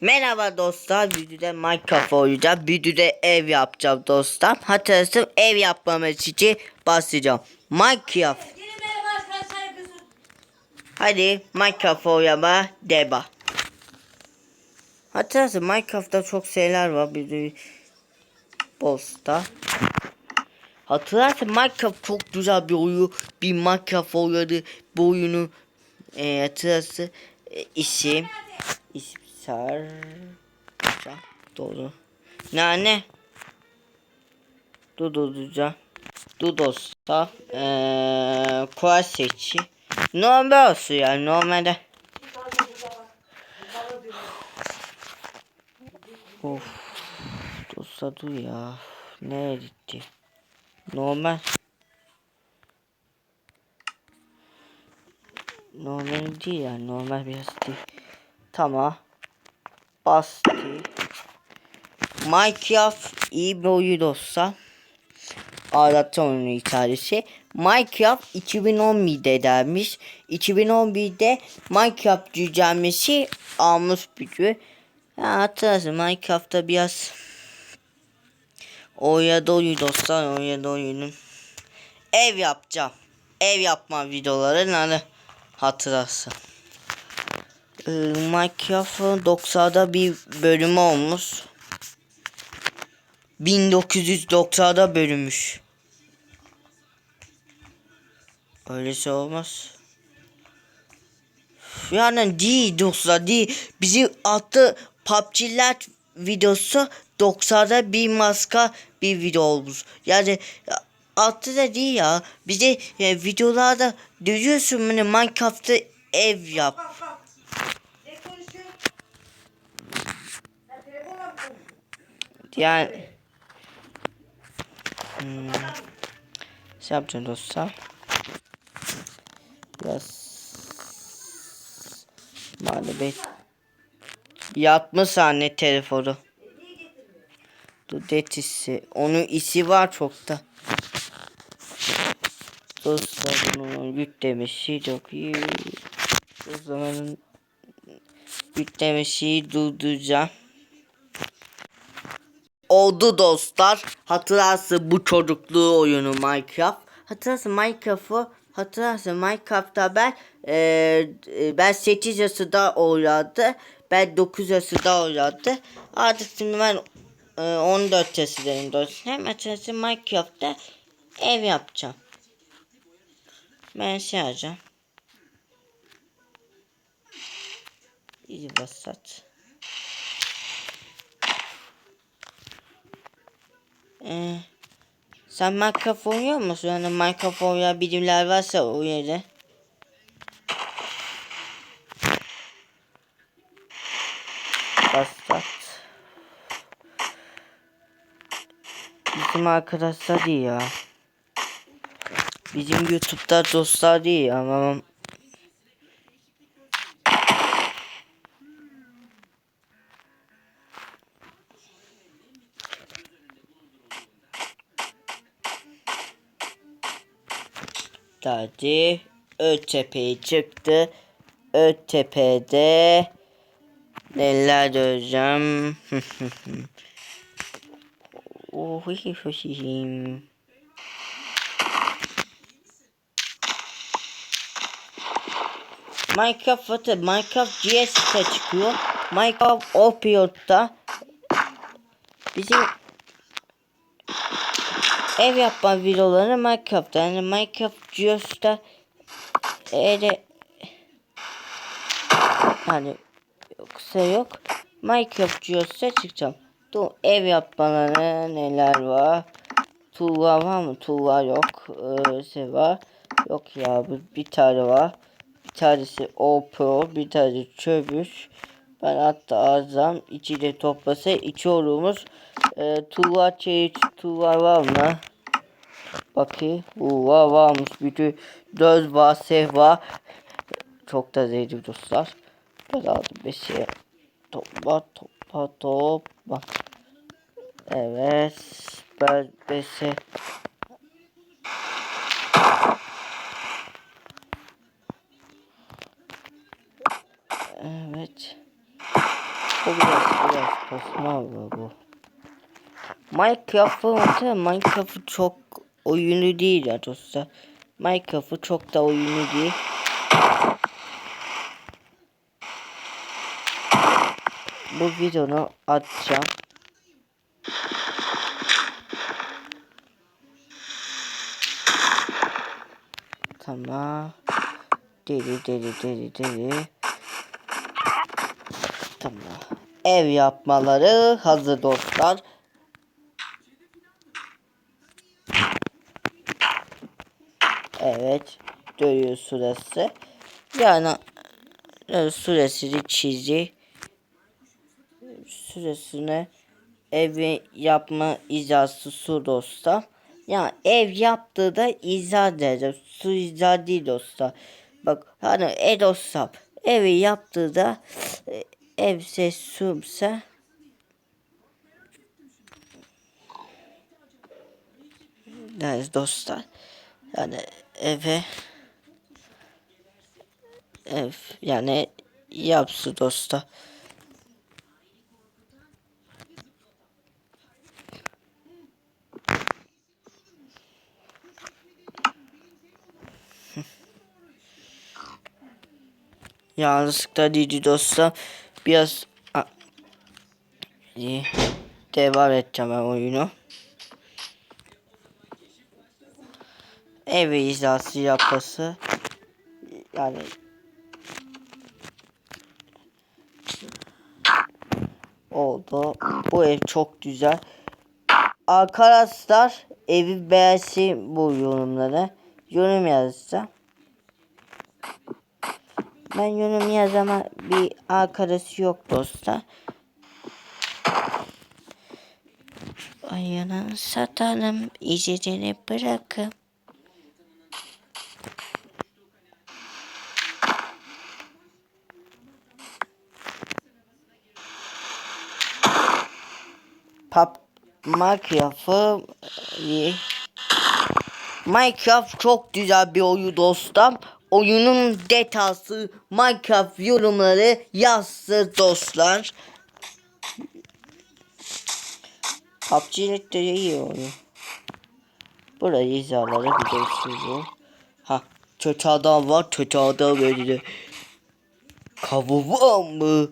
Merhaba dostlar, videoda Minecraft oynayacağım. Videoda ev yapacağım dostlar. Hatırlasın ev yapmamız için başlayacağım. Minecraft. Hadi Minecraft oynama deba. Hatırlasın Minecraft'ta çok şeyler var. Bir de Bosta. Hatırlarsın Minecraft çok güzel bir oyun. Bir Minecraft oynadı. Bu oyunu e, hatırlarsın e, isim. İsim Sar. Doğru. Nane. Dududuca. Dudosta. Eee Kuas seçi. Normal olsun yani normalde. Of. Dosta dur ya. Ne gitti? Normal. Normal değil yani normal biraz değil. Tamam. Bastı. Minecraft iyi bir oyun olsa. Ağlatı oyunu hikayesi. Minecraft 2011'de dermiş. 2011'de Minecraft güncellmesi almış gücü. Ya hatırlasın Minecraft'ta biraz oyunda oyun dostlar oyunda oyunun. Ev yapacağım. Ev yapma videoları hani hatırlasın. Ee, Minecraft'ın 90'da bir bölümü olmuş. 1990'da bölünmüş. Öylesi olmaz. Yani değil dostlar değil. Bizi attı PUBG'ler videosu 90'da bir maska bir video olmuş. Yani attı da değil ya. Bize e, videolarda duyuyorsun hani Minecraft'ta ev yap. Yani hmm. Şey yapacağım dostlar. Biraz Maalesef Yatmış anne telefonu. Dudetisi. Onun isi var çok da. Dostlar bunu yüklemesi çok iyi. O zaman yüklemesi durduracağım. Oldu dostlar. Hatırlarsın bu çocukluğu oyunu Minecraft. Hatırlarsın Minecraft'ı hatırlarsın Minecraft'ta ben eee, e, ben 8 yaşında oynadı. Ben 9 yaşında oynadı. Artık şimdi ben e, 14 yaşındayım dostlar. Hem hatırlarsın Minecraft'ta ev yapacağım. Ben şey yapacağım. İyi basat. Ee, sen Minecraft oynuyor musun? Yani Minecraft oynayan birimler varsa o yere. Bastat. Bizim arkadaşlar değil ya. Bizim YouTube'da dostlar değil ama Geldi. Ötepe'ye çıktı. Ötepe'de neler göreceğim. oh. Minecraft. Minecraft GS'de çıkıyor. Minecraft Opioid'da bizim ev yapma videoları Minecraft'ta. Yani Minecraft GS'de öyle hani yoksa yok. Minecraft GS'de çıkacağım. Dur ev yapmaları neler var? Tuğla var mı? Tuğla yok. Ee, şey var. Yok ya bu bir tane var. Bir tanesi OPO, bir tanesi çöbüş. Ben hatta azam içinde toplasa iki olumuz. E, tuğla çeyiç tuğla var mı? Bakayım. Uva varmış. Bütün döz var, sev var. Çok da zevkli dostlar. Aldım bir şey. Topla topla topla. Evet. Ben besi. Evet. Bu biraz biraz kasma bu. Minecraft'ı mesela Minecraft'ı çok oyunu değil ya dostlar. Minecraft'ı çok da oyunu değil. Bu videonu atacağım. Tamam. Deli deli deli deli. Tamam. Ev yapmaları hazır dostlar. Dönüyor süresi. Yani e, süresini çizdi. Süresine evi yapma izası su dostlar. Yani ev yaptığı da izah dedim. Su izah değil dostlar. Bak hani e dostlar evi yaptığı da e, evse sumsa yani dostlar yani eve ev yani yapsı dostlar. Yanlışlıkla değil dostlar. Biraz a- iyi. devam edeceğim ben oyunu. Ev izası yapması yani oldu. Bu ev çok güzel. Arkadaşlar evi beğensin bu yorumları. Yorum yazsa. Ben yorum yazama bir arkadaşı yok dostlar. Ayını satalım, izini bırakın. Minecraft'ı. Minecraft çok güzel bir oyun dostum. Oyunun detası Minecraft yorumları yazsın dostlar. PUBG'lik de iyi oyun. Burayı izahları biliyorsunuz. Ha kötü adam var kötü adam öldü. Kavu var mı?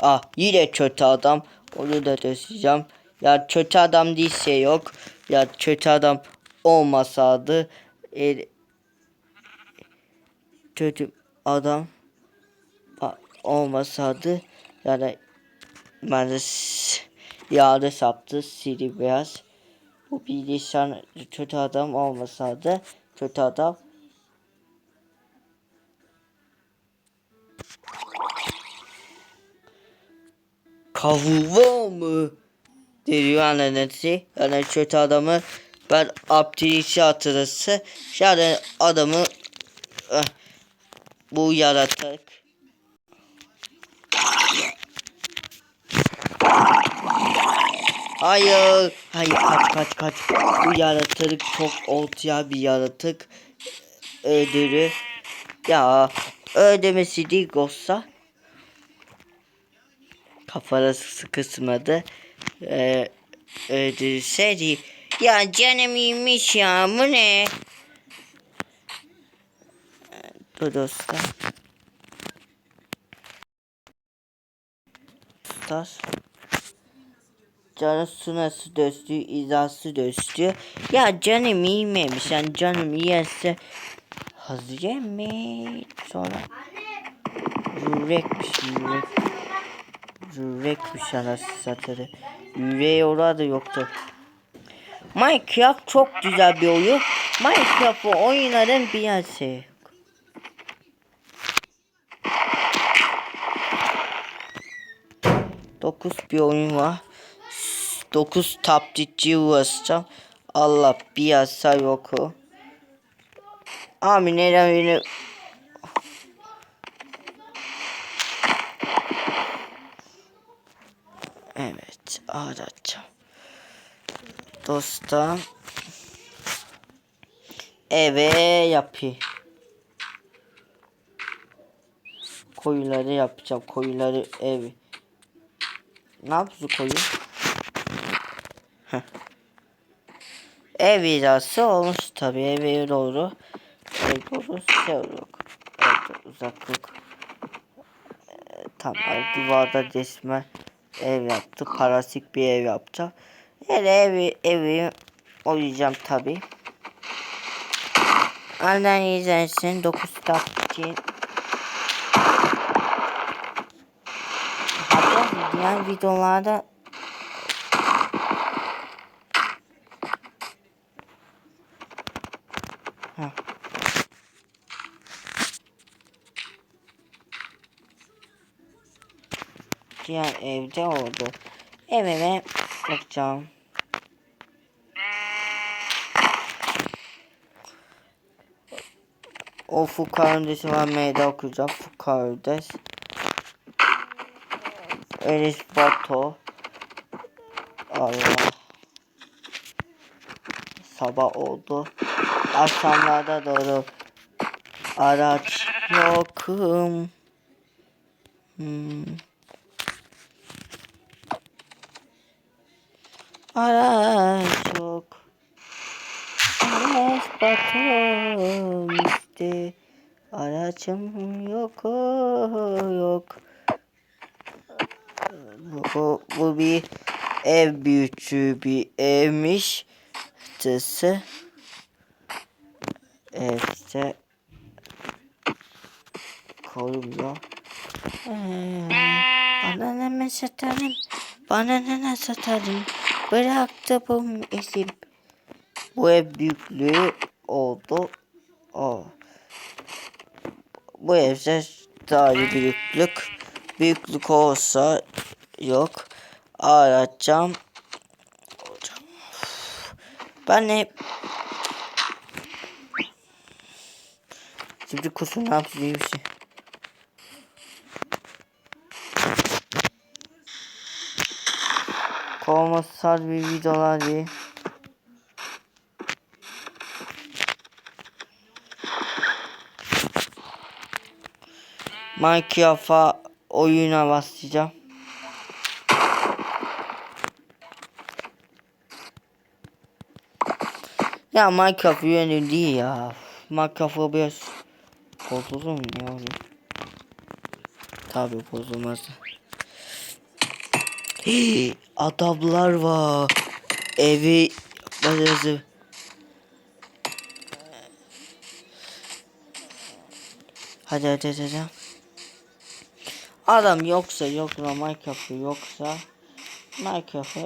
Ah yine kötü adam. Onu da göstereceğim. Ya kötü adam değilse yok. Ya kötü adam olmasaydı e, kötü adam olmasaydı yani ben de yağda saptı siri beyaz. Bu bilgisayar kötü adam olmasaydı kötü adam kavuğa mı? Diyor annesi. Yani kötü adamı ben Abdülişi hatırlısı. Yani adamı eh, bu yaratık Hayır. Hayır kaç kaç kaç. Bu yaratık çok ortaya bir yaratık. Öldürü. Ya öldürmesi değil olsa. Kafası kısmadı. Ee, öldürseydi. Ya canım iyiymiş ya bu ne? Bu dostlar. Dostlar. Canı sunası döstü, izası döstü. Ya canım iyiymiş. Yani canım iyiyse hazır mi? Sonra yürekmiş yürek. Yürekmiş anası satırı. Yüreği orada yoktu. Minecraft çok güzel bir oyun. Minecraft'ı oynarım bir yerse. Dokuz bir oyun var. 9 tablitçi uğraşacağım. Allah bir yasa yok o. Amin beni Evet aratacağım. Dostum. Eve yapayım. Koyuları yapacağım. Koyuları ev Ne yapıyorsun koyun? Heh. Ev vidası olmuş tabi eve doğru. Ev doğru yok. Evet uzaklık. Ee, tam duvarda resmen ev yaptı. Parasik bir ev yapacağım. Yani evi, evi oyacağım tabi. Andan izlersin 9 takipçi. Hatta diğer videolarda Diğer evde oldu. Evime bakacağım. O Fuka öndesi var meydan okuyacağım. Fuka öndes. Elis Bato. Allah. Sabah oldu. Akşamlarda doğru. Araç yokum. Hmm. Araç yok. Araç bakalım işte. Aracım yok yok. Bu, bu bir ev büyütüğü bir evmiş. Tısı. Evde koyuyor. Ee, bana ne satarım? Bana ne satarım? Bıraktı bu isim. Bu ev büyüklüğü oldu. O. Bu evde daha iyi büyüklük. Büyüklük olsa yok. Arayacağım. Ben hep Şimdi kusun ne iyi bir şey. Kovmasal bir videolar diye. Minecraft'a oyuna başlayacağım. Ya Minecraft yönü değil ya. Minecraft'a biraz bozulur mu ya? Tabi bozulmaz. Hii, adamlar var. Evi bazı Hadi hadi hadi. Adam yoksa yok da Minecraft'ı yoksa Minecraft'a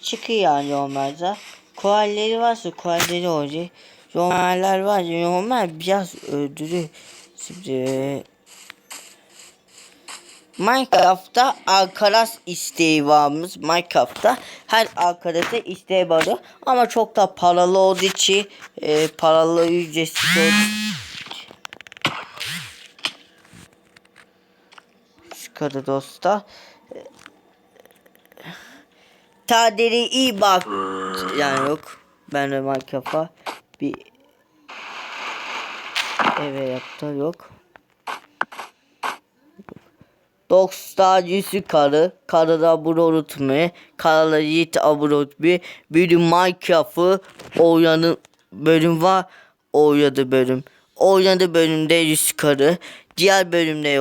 çıkıyor yani normalde. Koalleri varsa koalleri olacak. Yorumlar var. Yorumlar biraz öldürür. Şimdi Minecraft'ta arkadaş isteği varmış. Minecraft'ta her arkadaşa isteği var. Ama çok da paralı olduğu için e, paralı ücretsiz olduğu çıkardı dostlar. Tadiri iyi bak. Yani yok. Ben de Minecraft'a bir eve yaptı yok. Dostlar yüzü karı. Karıda abone unutmayın. Kanala yiğit abone unutmayın. Bir Minecraft'ı oynadı bölüm var. Oynadı bölüm. Oynadı bölümde yüz karı. Diğer bölümde